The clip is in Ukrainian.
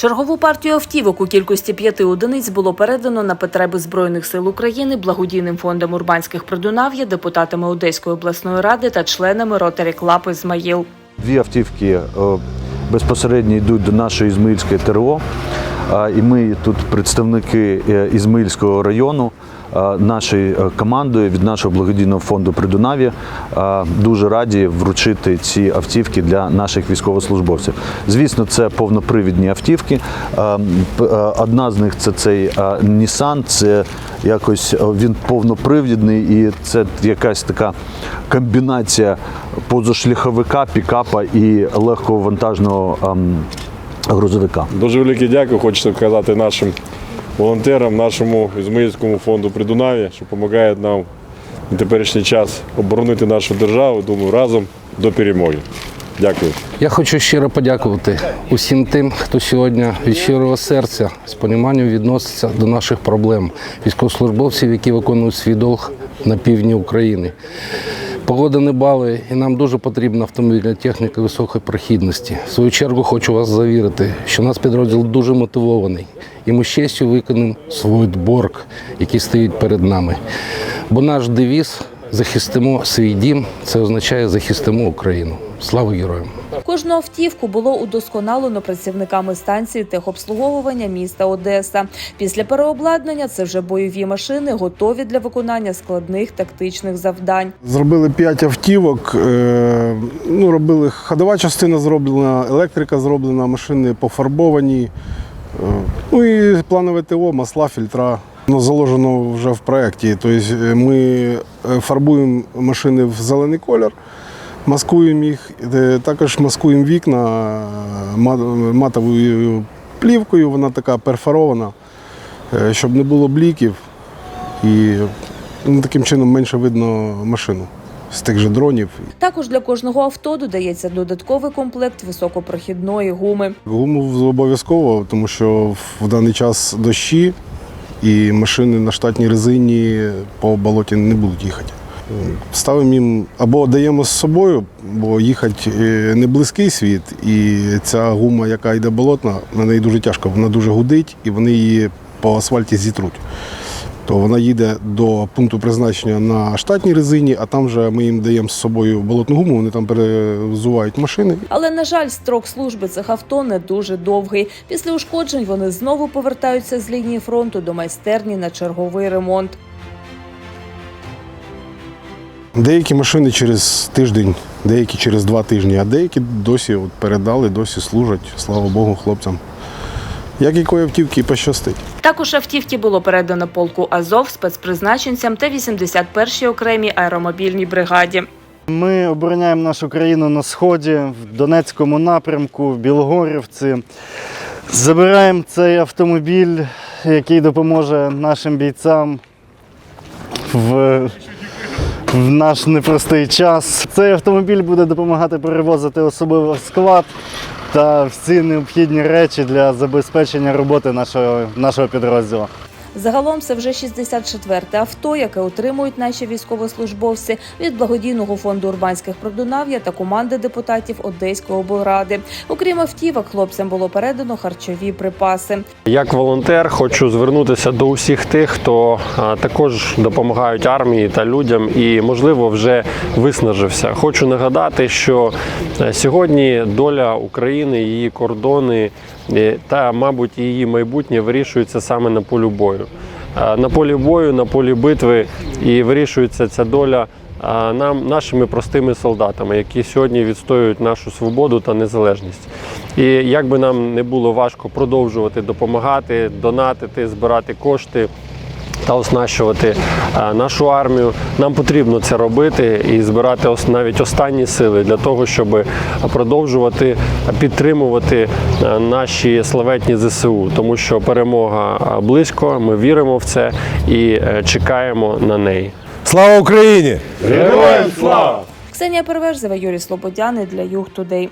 Чергову партію автівок у кількості п'яти одиниць було передано на потреби Збройних сил України благодійним фондом Урбанських Придунав'я, депутатами Одеської обласної ради та членами Ротарі Клапи Ізмаїл. Дві автівки е, безпосередньо йдуть до нашої Ізмаїльської ТРО. І ми тут представники е, Ізмаїльського району нашою е, командою від нашого благодійного фонду Придунаві е, дуже раді вручити ці автівки для наших військовослужбовців. Звісно, це повнопривідні автівки. Е, е, Одна з них це цей е, Nissan, це якось е, він повнопривідний і це якась така комбінація позашляховика, пікапа і легкого вантажного ем, грузовика. Дуже велике дякую. Хочеться сказати нашим волонтерам, нашому Ізмаїльському фонду Придунав'я, що допомагає нам на теперішній час оборонити нашу державу. Думаю, разом до перемоги. Дякую. Я хочу щиро подякувати усім тим, хто сьогодні від щирого серця з поніманням відноситься до наших проблем, військовослужбовців, які виконують свій долг на півдні України. Погода не балує, і нам дуже потрібна автомобільна техніка високої прохідності. В свою чергу хочу вас завірити, що наш підрозділ дуже мотивований, і ми з честю виконаємо свій борг, який стоїть перед нами. Бо наш девіз захистимо свій дім, це означає захистимо Україну. Слава героям! Кожну автівку було удосконалено працівниками станції техобслуговування міста Одеса. Після переобладнання це вже бойові машини, готові для виконання складних тактичних завдань. Зробили 5 автівок. е, Ну, робили ходова частина зроблена, електрика зроблена, машини пофарбовані. е, Ну і планове ТО, масла, фільтра. Ну, заложено вже в проєкті. Тобто е, ми е, фарбуємо машини в зелений колір, маскуємо їх, е, також маскуємо вікна матовою плівкою, вона така перфорована, щоб не було бліків. І ну, таким чином менше видно машину з тих же дронів. Також для кожного авто додається додатковий комплект високопрохідної гуми. Гуму обов'язково, тому що в даний час дощі і машини на штатній резині по болоті не будуть їхати. Ставимо їм або даємо з собою, бо їхати е, не близький світ, і ця гума, яка йде болотна, на неї дуже тяжко, вона дуже гудить і вони її по асфальті зітруть. То вона їде до пункту призначення на штатній резині, а там вже ми їм даємо з собою болотну гуму, вони там перезувають машини Але на жаль, строк служби цих авто не дуже довгий. Після ушкоджень вони знову повертаються з лінії фронту до майстерні на черговий ремонт. Деякі машини через тиждень, деякі через два тижні, а деякі досі от передали, досі служать, слава Богу, хлопцям. Як якої автівки пощастить. Також автівки було передано полку Азов спецпризначенцям та 81-й окремій аеромобільній бригаді. Ми обороняємо нашу країну на сході, в Донецькому напрямку, в Білогорівці. Забираємо цей автомобіль, який допоможе нашим бійцям в, в наш непростий час. Цей автомобіль буде допомагати перевозити особливий склад та всі необхідні речі для забезпечення роботи нашого, нашого підрозділу. Загалом це вже 64-те авто, яке отримують наші військовослужбовці від благодійного фонду урбанських продунав'я та команди депутатів Одеської облради. Окрім автівок, хлопцям було передано харчові припаси. Як волонтер хочу звернутися до усіх тих, хто також допомагають армії та людям і, можливо, вже виснажився. Хочу нагадати, що е, сьогодні доля України, її кордони та, мабуть, її майбутнє вирішується саме на полі бою. На полі бою, на полі битви і вирішується ця доля нам, нашими простими солдатами, які сьогодні відстоюють нашу свободу та незалежність. І як би нам не було важко продовжувати допомагати, донатити, збирати кошти. Та оснащувати е, нашу армію. Нам потрібно це робити і збирати ос- навіть останні сили для того, щоб продовжувати підтримувати е, наші славетні ЗСУ, тому що перемога е, близько. Ми віримо в це і чекаємо на неї. Слава Україні! Героям слава! Ксенія Переверзева, Юрій Слободяни для Юг Тудей.